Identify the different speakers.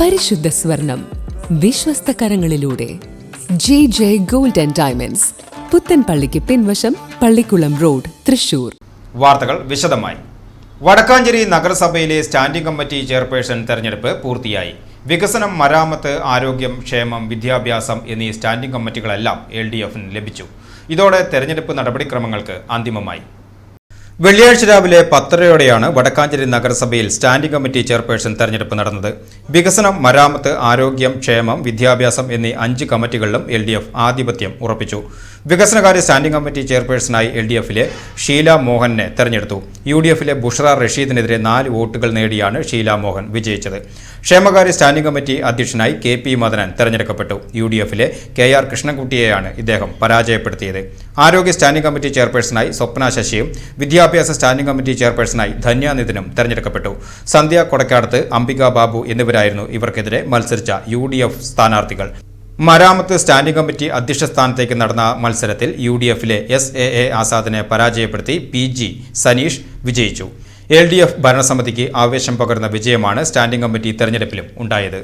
Speaker 1: പരിശുദ്ധ സ്വർണം വിശ്വസ്ത കരങ്ങളിലൂടെ. J J gold and diamonds പുത്തൻപള്ളിക്ക് പിൻവശം പള്ളിക്കുളം റോഡ് തൃശൂർ.
Speaker 2: വാർത്തകൾ വിശദമായി. വടക്കാഞ്ചേരി നഗരസഭയിലെ സ്റ്റാൻഡിംഗ് കമ്മിറ്റി ചെയർപേഴ്സൺ തെരഞ്ഞെടുപ്പ് പൂർത്തിയായി. വികസനം മരാമത്ത് ആരോഗ്യം ക്ഷേമം വിദ്യാഭ്യാസം എന്നീ സ്റ്റാൻഡിംഗ് കമ്മിറ്റികളെല്ലാം എൽ ലഭിച്ചു. ഇതോടെ തെരഞ്ഞെടുപ്പ് നടപടിക്രമങ്ങൾക്ക് അന്തിമമായി. വെള്ളിയാഴ്ച രാവിലെ പത്തരയോടെയാണ് വടക്കാഞ്ചേരി നഗരസഭയിൽ സ്റ്റാൻഡിംഗ് കമ്മിറ്റി ചെയർപേഴ്സൺ തെരഞ്ഞെടുപ്പ് നടന്നത്. വികസനം മരാമത്ത് ആരോഗ്യം ക്ഷേമം വിദ്യാഭ്യാസം എന്നീ അഞ്ച് കമ്മിറ്റികളിലും എൽ ഡി എഫ് ആധിപത്യം ഉറപ്പിച്ചു. വികസനകാര്യ സ്റ്റാൻഡിംഗ് കമ്മിറ്റി ചെയർപേഴ്സണായി എൽ ഡി എഫിലെ ഷീല മോഹനെ തെരഞ്ഞെടുത്തു. യു ഡി എഫിലെ ബുഷറ റഷീദിനെതിരെ നാല് വോട്ടുകൾ നേടിയാണ് ഷീല മോഹൻ വിജയിച്ചത്. ക്ഷേമകാര്യ സ്റ്റാൻഡിംഗ് കമ്മിറ്റി അധ്യക്ഷനായി കെ പി മദനൻ തെരഞ്ഞെടുക്കപ്പെട്ടു. യു ഡി എഫിലെ കെ ആർ കൃഷ്ണൻകുട്ടിയെയാണ് ഇദ്ദേഹം പരാജയപ്പെടുത്തിയത്. ആരോഗ്യ സ്റ്റാൻഡിംഗ് കമ്മിറ്റി ചെയർപേഴ്സണായി സ്വപ്ന ശശിയും വിദ്യാഭ്യാസ സ്റ്റാൻഡിംഗ് കമ്മിറ്റി ചെയർപേഴ്സണായി ധന്യാനിധിനും തെരഞ്ഞെടുക്കപ്പെട്ടു. സന്ധ്യ കൊടക്കാടത്ത് അംബിക ബാബു എന്നിവരായിരുന്നു ഇവർക്കെതിരെ മത്സരിച്ച യു ഡി എഫ് സ്ഥാനാർത്ഥികൾ. മരാമത്ത് സ്റ്റാൻഡിംഗ് കമ്മിറ്റി അധ്യക്ഷ സ്ഥാനത്തേക്ക് നടന്ന മത്സരത്തിൽ യു ഡി എഫിലെ എസ് എ എ ആസാദിനെ പരാജയപ്പെടുത്തി പി ജി സനീഷ് വിജയിച്ചു. എൽ ഡി എഫ് ഭരണസമിതിക്ക് ആവേശം പകർന്ന വിജയമാണ് സ്റ്റാൻഡിംഗ് കമ്മിറ്റി തെരഞ്ഞെടുപ്പിലും ഉണ്ടായത്.